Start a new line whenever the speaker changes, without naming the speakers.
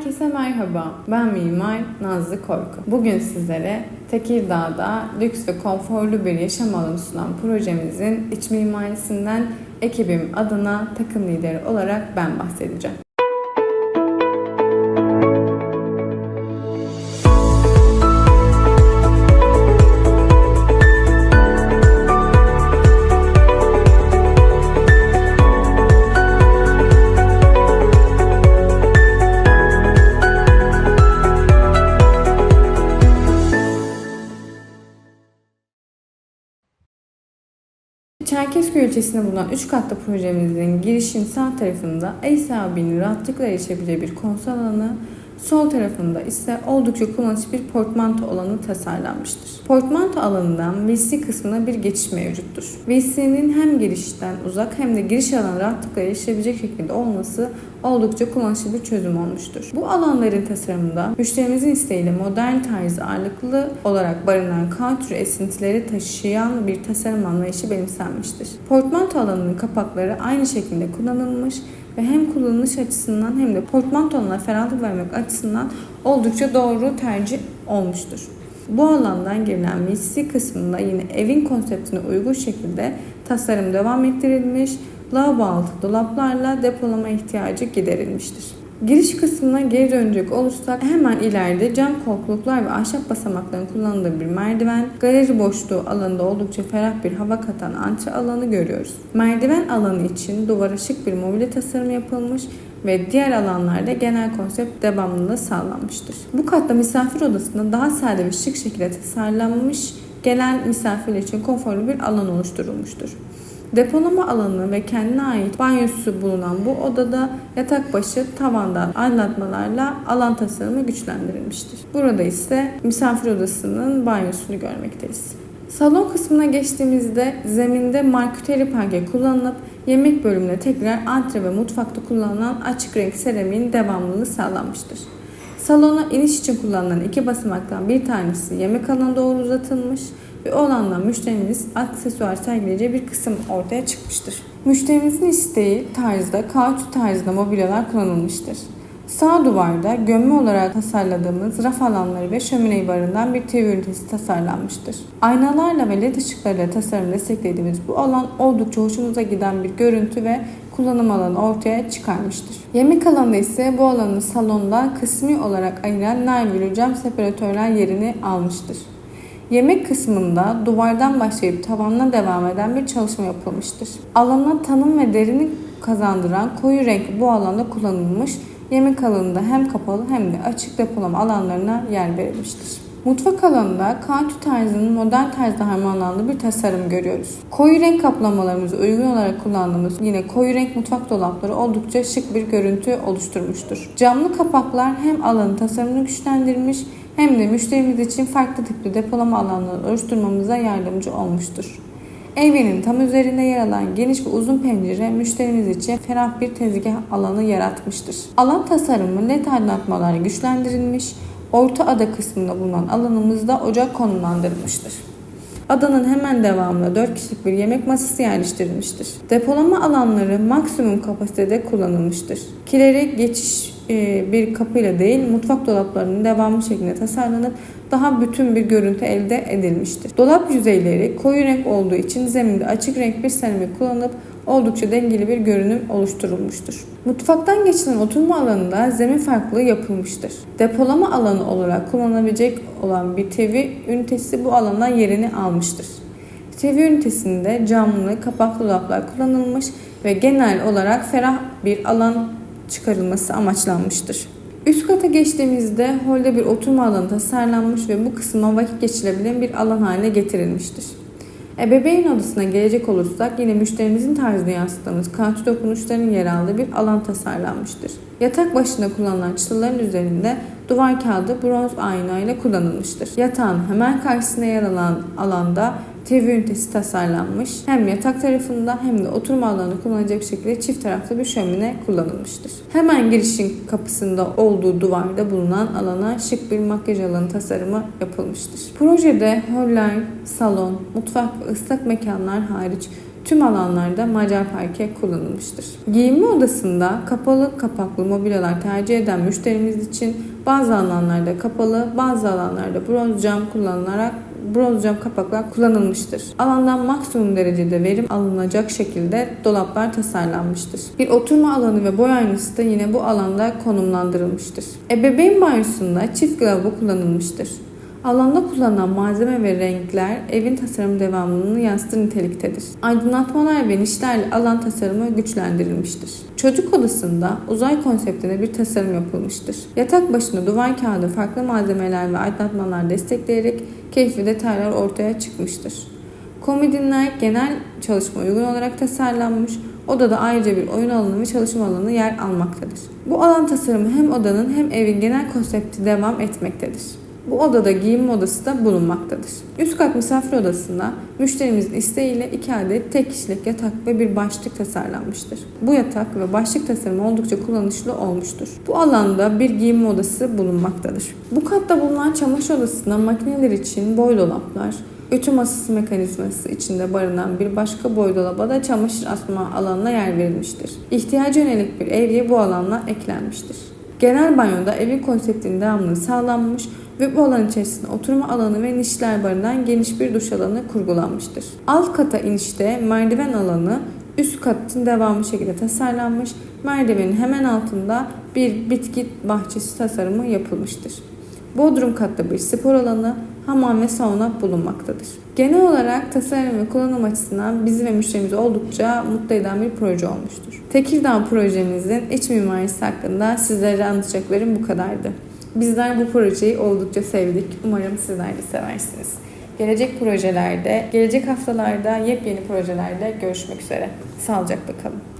Herkese merhaba. Ben mimar Nazlı Korku. Bugün sizlere Tekirdağ'da lüks ve konforlu bir yaşam alanı sunan projemizin iç mimarisinden ekibim adına takım lideri olarak ben bahsedeceğim. İlçesinde bulunan 3 katlı projemizin girişin sağ tarafında Ay sahibinin rahatlıkla erişebileceği bir konser alanı, sol tarafında ise oldukça kullanışlı bir portmanto alanı tasarlanmıştır. Portmanto alanından VC kısmına bir geçiş mevcuttur. VC'nin hem girişten uzak hem de giriş alanı rahatlıkla erişebilecek şekilde olması oldukça kullanışlı bir çözüm olmuştur. Bu alanların tasarımında müşterimizin isteğiyle modern tarzı ağırlıklı olarak barınan kauçuk esintileri taşıyan bir tasarım anlayışı benimsenmiştir. Portmanto alanının kapakları aynı şekilde kullanılmış ve hem kullanılış açısından hem de portmantolarına ferahlık vermek açısından oldukça doğru tercih olmuştur. Bu alandan girilen VC kısmında yine evin konseptine uygun şekilde tasarım devam ettirilmiş, lavabo altı dolaplarla depolama ihtiyacı giderilmiştir. Giriş kısmına geri dönecek olursak hemen ileride cam korkuluklar ve ahşap basamakların kullanıldığı bir merdiven, galeri boşluğu alanında oldukça ferah bir hava katan antre alanı görüyoruz. Merdiven alanı için duvara şık bir mobilya tasarımı yapılmış ve diğer alanlarda genel konsept devamlılığı sağlanmıştır. Bu katta misafir odasında daha sade ve şık şekilde tasarlanmış gelen misafirler için konforlu bir alan oluşturulmuştur. Depolama alanı ve kendine ait banyosu bulunan bu odada yatak başı tavandan aydınlatmalarla alan tasarımı güçlendirilmiştir. Burada ise misafir odasının banyosunu görmekteyiz. Salon kısmına geçtiğimizde zeminde marküteri parke kullanılıp yemek bölümüne tekrar antre ve mutfakta kullanılan açık renk seramiğin devamlılığı sağlanmıştır. Salona iniş için kullanılan iki basamaktan bir tanesi yemek alanına doğru uzatılmış ve o alandan müşterimiz aksesuar sergileyeceği bir kısım ortaya çıkmıştır. Müşterimizin isteği tarzda kauçuk tarzında mobilyalar kullanılmıştır. Sağ duvarda gömme olarak tasarladığımız raf alanları ve şömineyi barındıran bir TV ünitesi tasarlanmıştır. Aynalarla ve led ışıklarıyla tasarım desteklediğimiz bu alan oldukça hoşumuza giden bir görüntü ve kullanım alanı ortaya çıkarmıştır. Yemek alanında ise bu alanın salonda kısmi olarak ayıran nar cam separatörler yerini almıştır. Yemek kısmında duvardan başlayıp tavanına devam eden bir çalışma yapılmıştır. Alana tanım ve derinlik kazandıran koyu renk bu alanda kullanılmış. Yemek alanında hem kapalı hem de açık depolama alanlarına yer verilmiştir. Mutfak alanında kauçuk tarzının modern tarzda harmanlandığı bir tasarım görüyoruz. Koyu renk kaplamalarımızı uygun olarak kullandığımız yine koyu renk mutfak dolapları oldukça şık bir görüntü oluşturmuştur. Camlı kapaklar hem alanın tasarımını güçlendirmiş hem de müşterimiz için farklı tipli depolama alanları oluşturmamıza yardımcı olmuştur. Evinin tam üzerinde yer alan geniş ve uzun pencere müşterimiz için ferah bir tezgah alanı yaratmıştır. Alan tasarımı led aydınlatmalarla güçlendirilmiş, orta ada kısmında bulunan alanımızda ocak konumlandırılmıştır. Adanın hemen devamında 4 kişilik bir yemek masası yerleştirilmiştir. Depolama alanları maksimum kapasitede kullanılmıştır. Kileri geçiş bir kapıyla değil mutfak dolaplarının devamlı şeklinde tasarlanıp daha bütün bir görüntü elde edilmiştir. Dolap yüzeyleri koyu renk olduğu için zeminde açık renk bir seramik kullanılıp oldukça dengeli bir görünüm oluşturulmuştur. Mutfaktan geçilen oturma alanında zemin farklılığı yapılmıştır. Depolama alanı olarak kullanılabilecek olan bir TV ünitesi bu alandan yerini almıştır. TV ünitesinde camlı, kapaklı dolaplar kullanılmış ve genel olarak ferah bir alan çıkarılması amaçlanmıştır. Üst kata geçtiğimizde holde bir oturma alanı tasarlanmış ve bu kısma vakit geçirebilen bir alan haline getirilmiştir. Ebeveyn odasına gelecek olursak yine müşterimizin tarzını yansıttığımız kauçuk dokunuşların yer aldığı bir alan tasarlanmıştır. Yatak başında kullanılan çıtaların üzerinde duvar kağıdı bronz ayna ile kullanılmıştır. Yatağın hemen karşısına yer alan alanda TV ünitesi tasarlanmış. Hem yatak tarafında hem de oturma alanı kullanacak şekilde çift taraflı bir şömine kullanılmıştır. Hemen girişin kapısında olduğu duvarda bulunan alana şık bir makyaj alanı tasarımı yapılmıştır. Projede holler, salon, mutfak ve ıslak mekanlar hariç Tüm alanlarda macar parke kullanılmıştır. Giyinme odasında kapalı kapaklı mobilyalar tercih eden müşterimiz için bazı alanlarda kapalı, bazı alanlarda bronz cam kullanılarak bronz kapaklar kullanılmıştır. Alandan maksimum derecede verim alınacak şekilde dolaplar tasarlanmıştır. Bir oturma alanı ve boy aynası da yine bu alanda konumlandırılmıştır. Ebeveyn banyosunda çift lavabo kullanılmıştır. Alanda kullanılan malzeme ve renkler evin tasarım devamlılığını yansıtır niteliktedir. Aydınlatmalar ve nişlerle alan tasarımı güçlendirilmiştir. Çocuk odasında uzay konseptine bir tasarım yapılmıştır. Yatak başında duvar kağıdı farklı malzemeler ve aydınlatmalar destekleyerek keyifli detaylar ortaya çıkmıştır. Komodinler genel çalışma uygun olarak tasarlanmış, odada ayrıca bir oyun alanı ve çalışma alanı yer almaktadır. Bu alan tasarımı hem odanın hem evin genel konsepti devam etmektedir. Bu odada giyinme odası da bulunmaktadır. Üst kat misafir odasında müşterimizin isteğiyle iki adet tek kişilik yatak ve bir başlık tasarlanmıştır. Bu yatak ve başlık tasarımı oldukça kullanışlı olmuştur. Bu alanda bir giyinme odası bulunmaktadır. Bu katta bulunan çamaşır odasında makineler için boy dolaplar, Ütü masası mekanizması içinde barınan bir başka boy dolaba da çamaşır asma alanına yer verilmiştir. İhtiyaca yönelik bir evye bu alanla eklenmiştir. Genel banyoda evin konseptinin devamlılığı sağlanmış ve bu alan içerisinde oturma alanı ve nişler barındıran geniş bir duş alanı kurgulanmıştır. Alt kata inişte merdiven alanı üst katın devamı şekilde tasarlanmış. Merdivenin hemen altında bir bitki bahçesi tasarımı yapılmıştır. Bodrum katta bir spor alanı, hamam ve sauna bulunmaktadır. Genel olarak tasarım ve kullanım açısından bizi ve müşterimizi oldukça mutlu eden bir proje olmuştur. Tekirdağ projemizin iç mimarisi hakkında sizlere anlatacaklarım bu kadardı. Bizler bu projeyi oldukça sevdik. Umarım sizler de seversiniz. Gelecek projelerde, gelecek haftalarda yepyeni projelerde görüşmek üzere. Sağlıcakla kalın.